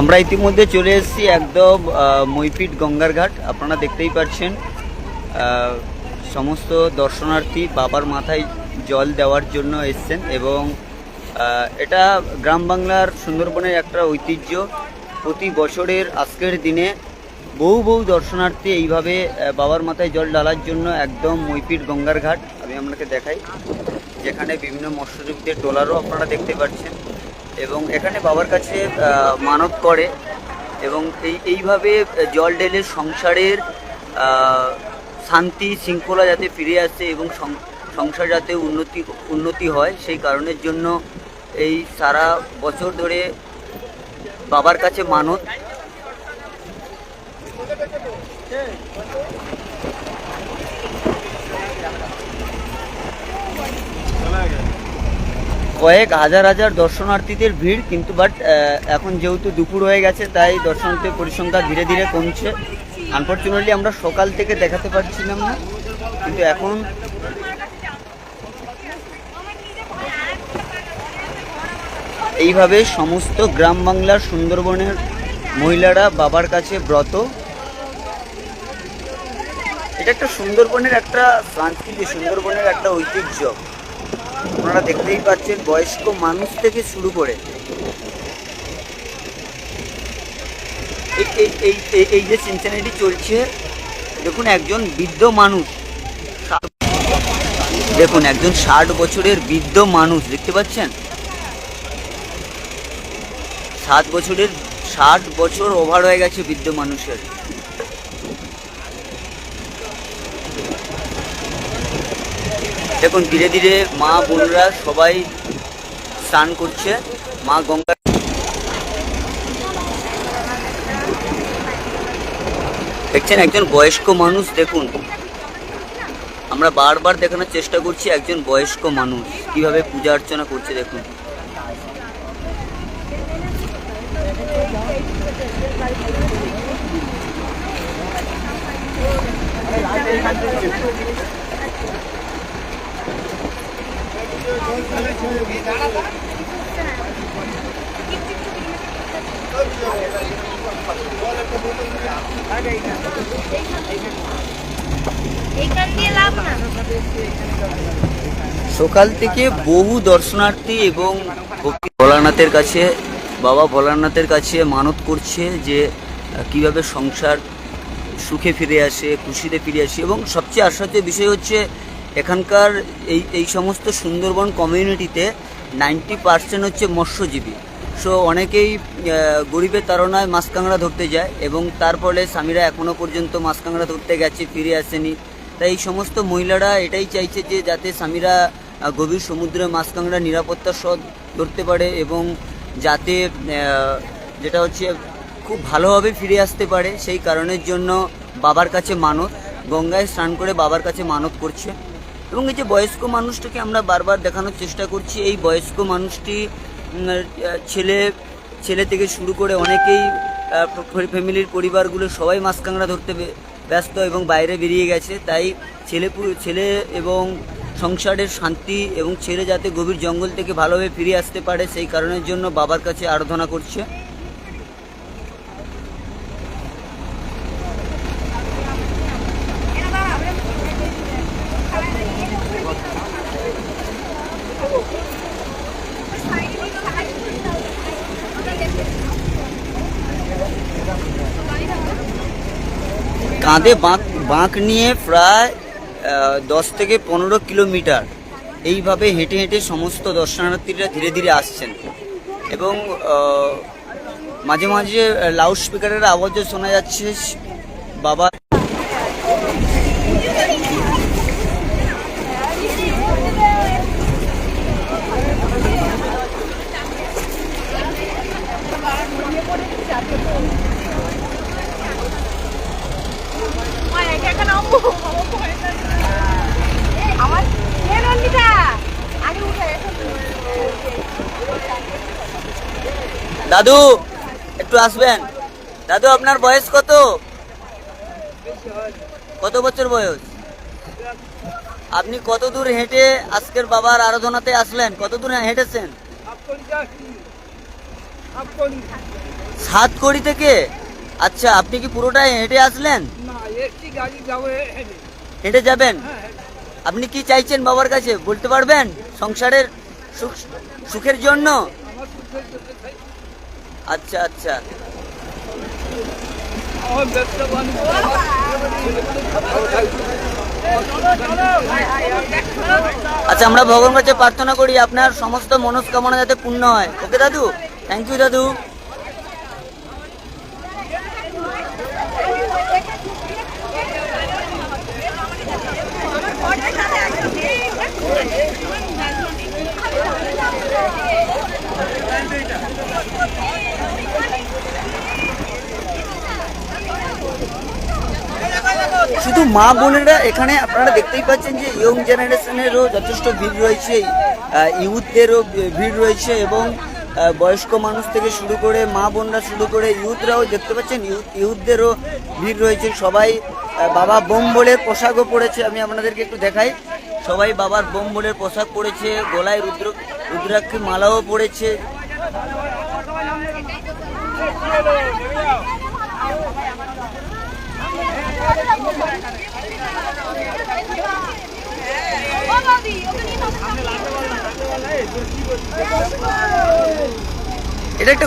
আমরা ইতিমধ্যে চলে এসেছি একদম আহ, মইপিট গঙ্গার ঘাট। আপনারা দেখতেই পাচ্ছেন সমস্ত দর্শনার্থী বাবার মাথায় জল দেওয়ার জন্য এসছেন এবং এটা গ্রাম বাংলার সুন্দরবনের একটা ঐতিহ্য। প্রতি বছরের আজকের দিনে বহু বহু দর্শনার্থী এইভাবে বাবার মাথায় জল ঢালার জন্য একদম মইপিট গঙ্গার ঘাট। আমি আপনাকে দেখাই যেখানে বিভিন্ন মৎস্যজীবীদের ট্রলারও আপনারা দেখতে পাচ্ছেন। এবং এখানে বাবার কাছে মানত করে এবং এই, এইভাবে জল ঢেলে সংসারের শান্তি শৃঙ্খলা যাতে ফিরে আসে এবং সংসার যাতে উন্নতি উন্নতি হয়, সেই কারণের জন্য এই সারা বছর ধরে বাবার কাছে মানত কয়েক হাজার হাজার দর্শনার্থীদের ভিড়, কিন্তু বাট এখন যেহেতু দুপুর হয়ে গেছে, তাই দর্শনার্থীর পরিসংখ্যা ধীরে ধীরে কমছে। আনফর্চুনেটলি আমরা সকাল থেকে দেখাতে পারছিলাম না, কিন্তু এখন এইভাবে সমস্ত গ্রাম বাংলার সুন্দরবনের মহিলারা বাবার কাছে ব্রত। এটা একটা সুন্দরবনের একটা সংস্কৃতি সুন্দরবনের একটা ঐতিহ্য। আপনারা দেখতেই পাচ্ছেন, বয়স্ক মানুষ থেকে শুরু করে। এই- যে সিনসিনাটি চলছে, দেখুন একজন বৃদ্ধ মানুষ। দেখুন, একজন ষাট বছরের বৃদ্ধ মানুষ, দেখতে পাচ্ছেন? সাত বছরের, ষাট বছর ওভার হয়ে গেছে বৃদ্ধ মানুষের। দেখুন, ধীরে ধীরে মা বোনরা সবাই স্নান করছে। মা গঙ্গা দেখছেন, একজন বয়স্ক মানুষ, দেখুন। আমরা বারবার দেখানোর চেষ্টা করছি একজন বয়স্ক মানুষ, কীভাবে পূজা অর্চনা করছে, দেখুন। এইখান দিয়ে লাভ না সকাল থেকে বহু দর্শনার্থী এবং ভোলানাথের কাছে, বাবা ভোলানাথের কাছে মানত করছে যে, কীভাবে সংসার সুখে ফিরে আসে, খুশিতে ফিরে আসে। এবং সবচেয়ে আশ্চর্যের বিষয় হচ্ছে এখানকার এই এই সমস্ত সুন্দরবন কমিউনিটিতে নাইনটি পার্সেন্ট হচ্ছে মৎস্যজীবী। সো অনেকেই গরিবের তাড়নায় মাছ কাঁকড়া ধরতে যায় এবং তার ফলে স্বামীরা এখনও পর্যন্ত মাছ কাঁকড়া ধরতে গেছে, ফিরে আসেনি। তাই এই সমস্ত মহিলারা এটাই চাইছে যে, যাতে স্বামীরা গভীর সমুদ্রে মাছ কাঁকড়া নিরাপত্তার সহ ধরতে পারে এবং যাতে যেটা হচ্ছে খুব ভালোভাবে ফিরে আসতে পারে। সেই কারণের জন্য বাবার কাছে মানত, গঙ্গায় স্নান করে বাবার কাছে মানত করছে। এবং এই যে বয়স্ক মানুষটাকে আমরা বারবার দেখানোর চেষ্টা করছি, এই বয়স্ক মানুষটি ছেলে ছেলে থেকে শুরু করে অনেকেই ফ্যামিলির পরিবারগুলো সবাই মাছ কাঁকড়া ধরতে ব্যস্ত এবং বাইরে বেরিয়ে গেছে। তাই ছেলে ছেলে এবং সংসারের শান্তি এবং ছেলে যাতে গভীর জঙ্গল থেকে ভালোভাবে ফিরে আসতে পারে, সেই কারণের জন্য বাবার কাছে আরাধনা করছে। কাঁধে বাঁক বাঁক নিয়ে প্রায় দশ থেকে পনেরো কিলোমিটার এইভাবে হেঁটে হেঁটে সমস্ত দর্শনার্থীরা ধীরে ধীরে আসছেন। এবং মাঝে মাঝে লাউড স্পিকারের আওয়াজও শোনা যাচ্ছে। বাবা দাদু, একটু আসবেন। দাদু, আপনার বয়স কত? কত বছর বয়স? আপনি কত দূর হেঁটে আজকের বাবার আরাধনাতে আসলেন? কত দূর হেঁটেছেন? আপনি সাতকড়ি থেকে? আচ্ছা আপনি কি পুরোটাই হেঁটে আসলেন? হেঁটে যাবেন? আপনি কি চাইছেন বাবার কাছে? বলতে পারবেন? সংসারের সুখ সুখের জন্য আমার সুখের জন্য চাই। আচ্ছা আচ্ছা। আচ্ছা আমরা ভগবান কাছে প্রার্থনা করি আপনার সমস্ত মনস্কামনা যাতে পূর্ণ হয়। ওকে, দাদু? থ্যাংক ইউ দাদু। শুধু মা বোনেরা এখানে আপনারা দেখতেই পাচ্ছেন যে ইয়ং জেনারেশনেরও যথেষ্ট ভিড় রয়েছে ইউথদেরও ভিড় রয়েছে এবং বয়স্ক মানুষ থেকে শুরু করে মা বোনরা শুরু করে ইউথরাও দেখতে পাচ্ছেন ইউথ ইউথদেরও ভিড় রয়েছে। সবাই বাবা বোম্বলের পোশাকও পরেছে। আমি আপনাদেরকে একটু দেখাই। সবাই বাবার বোম্বলের পোশাক পরেছে, গলায় রুদ্র রুদ্রাক্ষী মালাও পরেছে ও বৌদি, ওকে নিয়ে নাও। এটা একটা